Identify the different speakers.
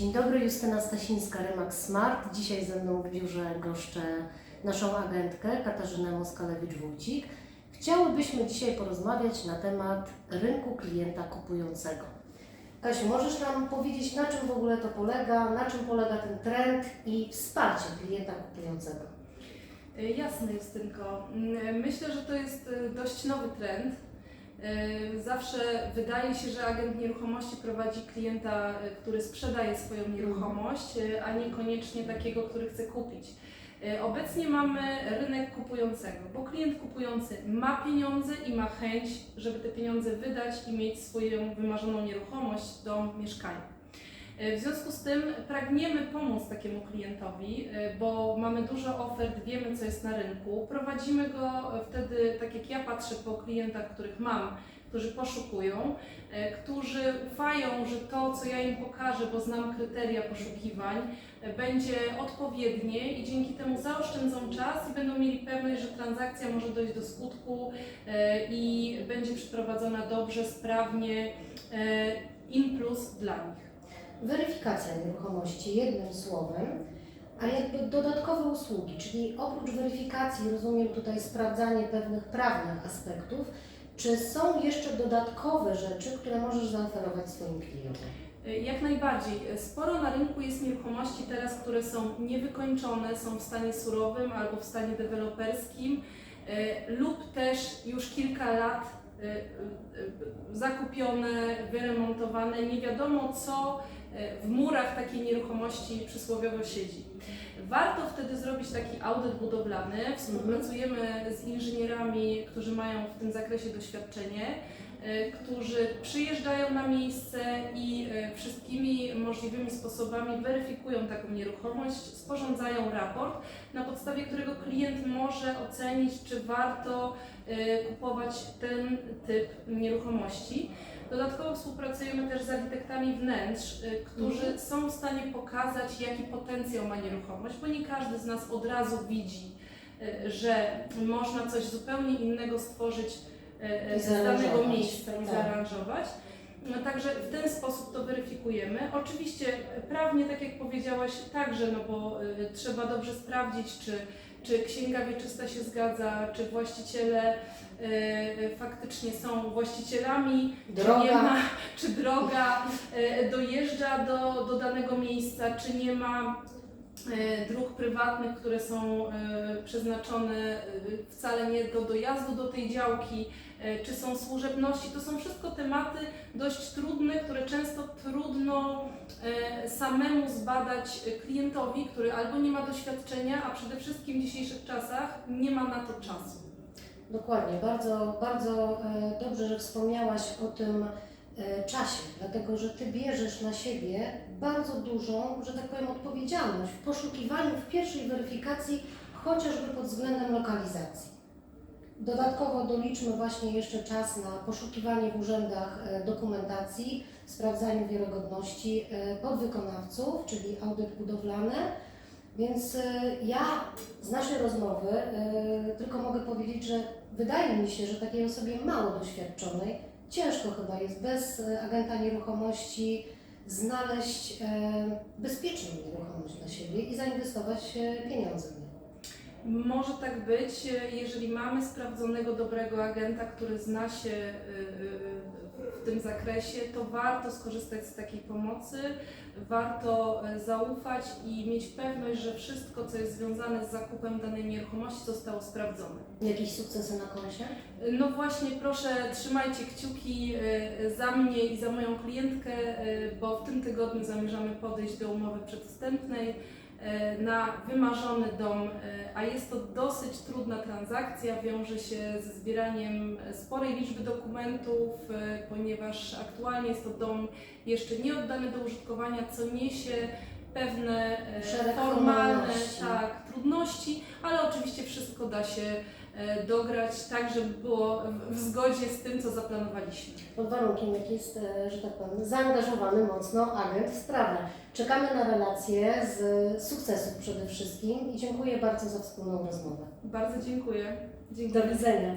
Speaker 1: Dzień dobry, Justyna Stasińska, Remax Smart. Dzisiaj ze mną w biurze goszczę naszą agentkę Katarzynę Moskalewicz-Wójcik. Chciałybyśmy dzisiaj porozmawiać na temat rynku klienta kupującego. Kasiu, możesz nam powiedzieć, na czym w ogóle to polega, na czym polega ten trend i wsparcie klienta kupującego?
Speaker 2: Jasne, Justynko. Myślę, że to jest y, dość nowy trend. Zawsze wydaje się, że agent nieruchomości prowadzi klienta, y, który sprzedaje swoją nieruchomość, y, a niekoniecznie takiego, który chce kupić. Y, Obecnie mamy rynek kupującego, bo klient kupujący ma pieniądze i ma chęć, żeby te pieniądze wydać i mieć swoją wymarzoną nieruchomość, dom, mieszkanie. E, W związku z tym pragniemy pomóc takiemu klientowi, e, bo mamy dużo ofert, wiemy co jest na rynku. Prowadzimy go e, wtedy, tak jak ja patrzę po klientach, których mam, którzy poszukują, którzy ufają, że to, co ja im pokażę, bo znam kryteria poszukiwań, będzie odpowiednie i dzięki temu zaoszczędzą czas i będą mieli pewność, że transakcja może dojść do skutku i będzie przeprowadzona dobrze, sprawnie, in plus dla nich.
Speaker 1: Weryfikacja nieruchomości, jednym słowem, a jakby dodatkowe usługi, czyli oprócz weryfikacji, rozumiem tutaj sprawdzanie pewnych prawnych aspektów, czy są jeszcze dodatkowe rzeczy, które możesz zaoferować swoim klientom?
Speaker 2: Jak najbardziej. Sporo na rynku jest nieruchomości teraz, które są niewykończone, są w stanie surowym albo w stanie deweloperskim e, lub też już kilka lat zakupione, wyremontowane. Nie wiadomo co e, w murach takiej nieruchomości przysłowiowo siedzi. Warto wtedy zrobić taki audyt budowlany. Współpracujemy z inżynierami, którzy mają w tym zakresie doświadczenie którzy przyjeżdżają na miejsce i e, wszystkimi możliwymi sposobami weryfikują taką nieruchomość, sporządzają raport, na podstawie którego klient może ocenić, czy warto e, kupować ten typ nieruchomości. Dodatkowo współpracujemy też z architektami wnętrz, e, którzy są w stanie pokazać, jaki potencjał ma nieruchomość, bo nie każdy z nas od razu widzi, e, że można coś zupełnie innego stworzyć e, z danego miejsca i
Speaker 1: Tak.
Speaker 2: zaaranżować. No, także w ten sposób to weryfikujemy. Oczywiście prawnie, tak jak powiedziałaś, także, no bo y, trzeba dobrze sprawdzić, czy, czy księga wieczysta się zgadza, czy właściciele y, faktycznie są właścicielami, czy, nie
Speaker 1: Droga.
Speaker 2: ma, czy droga y, dojeżdża do, do danego miejsca, czy nie ma dróg prywatnych, które są y, przeznaczone y, wcale nie do dojazdu do tej działki, czy są służebności. To są wszystko tematy dość trudne, które często trudno samemu zbadać klientowi, który albo nie ma doświadczenia, a przede wszystkim w dzisiejszych czasach nie ma na to czasu.
Speaker 1: Dokładnie, bardzo, bardzo e, dobrze, że wspomniałaś o tym e, czasie, dlatego że Ty bierzesz na siebie bardzo dużą, że tak powiem, odpowiedzialność w poszukiwaniu, w pierwszej weryfikacji, chociażby pod względem lokalizacji. Dodatkowo doliczmy właśnie jeszcze czas na poszukiwanie w urzędach e, dokumentacji, sprawdzaniu wiarygodności e, podwykonawców, czyli audyt budowlany. Więc e, ja z naszej rozmowy e, tylko mogę powiedzieć, że wydaje mi się, że takiej osobie mało doświadczonej ciężko chyba jest bez e, agenta nieruchomości znaleźć e, bezpieczną nieruchomość dla siebie i zainwestować e, pieniądze w nią.
Speaker 2: Może tak być, e, jeżeli mamy sprawdzonego, dobrego agenta, który zna się y, y, w tym zakresie, to warto skorzystać z takiej pomocy, warto e, zaufać i mieć pewność, że wszystko, co jest związane z zakupem danej nieruchomości, zostało sprawdzone.
Speaker 1: Jakieś sukcesy na koncie?
Speaker 2: No właśnie, proszę trzymajcie kciuki e, za mnie i za moją klientkę, e, bo w tym tygodniu zamierzamy podejść do umowy przedwstępnej e, na wymarzony dom, e, a jest to dosyć trudna transakcja, wiąże się ze zbieraniem sporej liczby dokumentów, e, ponieważ aktualnie jest to dom jeszcze nie oddany do użytkowania, co niesie pewne e,
Speaker 1: Szereg
Speaker 2: formalne
Speaker 1: formalności.
Speaker 2: tak, trudności, ale oczywiście wszystko da się e, dograć tak, żeby było w- zgodzie z tym, co zaplanowaliśmy.
Speaker 1: Pod warunkiem, jak jest, e, że tak powiem, zaangażowany mocno agent w sprawę. Czekamy na relacje z sukcesów przede wszystkim i dziękuję bardzo za wspólną rozmowę.
Speaker 2: Bardzo dziękuję.
Speaker 1: Do
Speaker 2: Dziękuję.
Speaker 1: widzenia.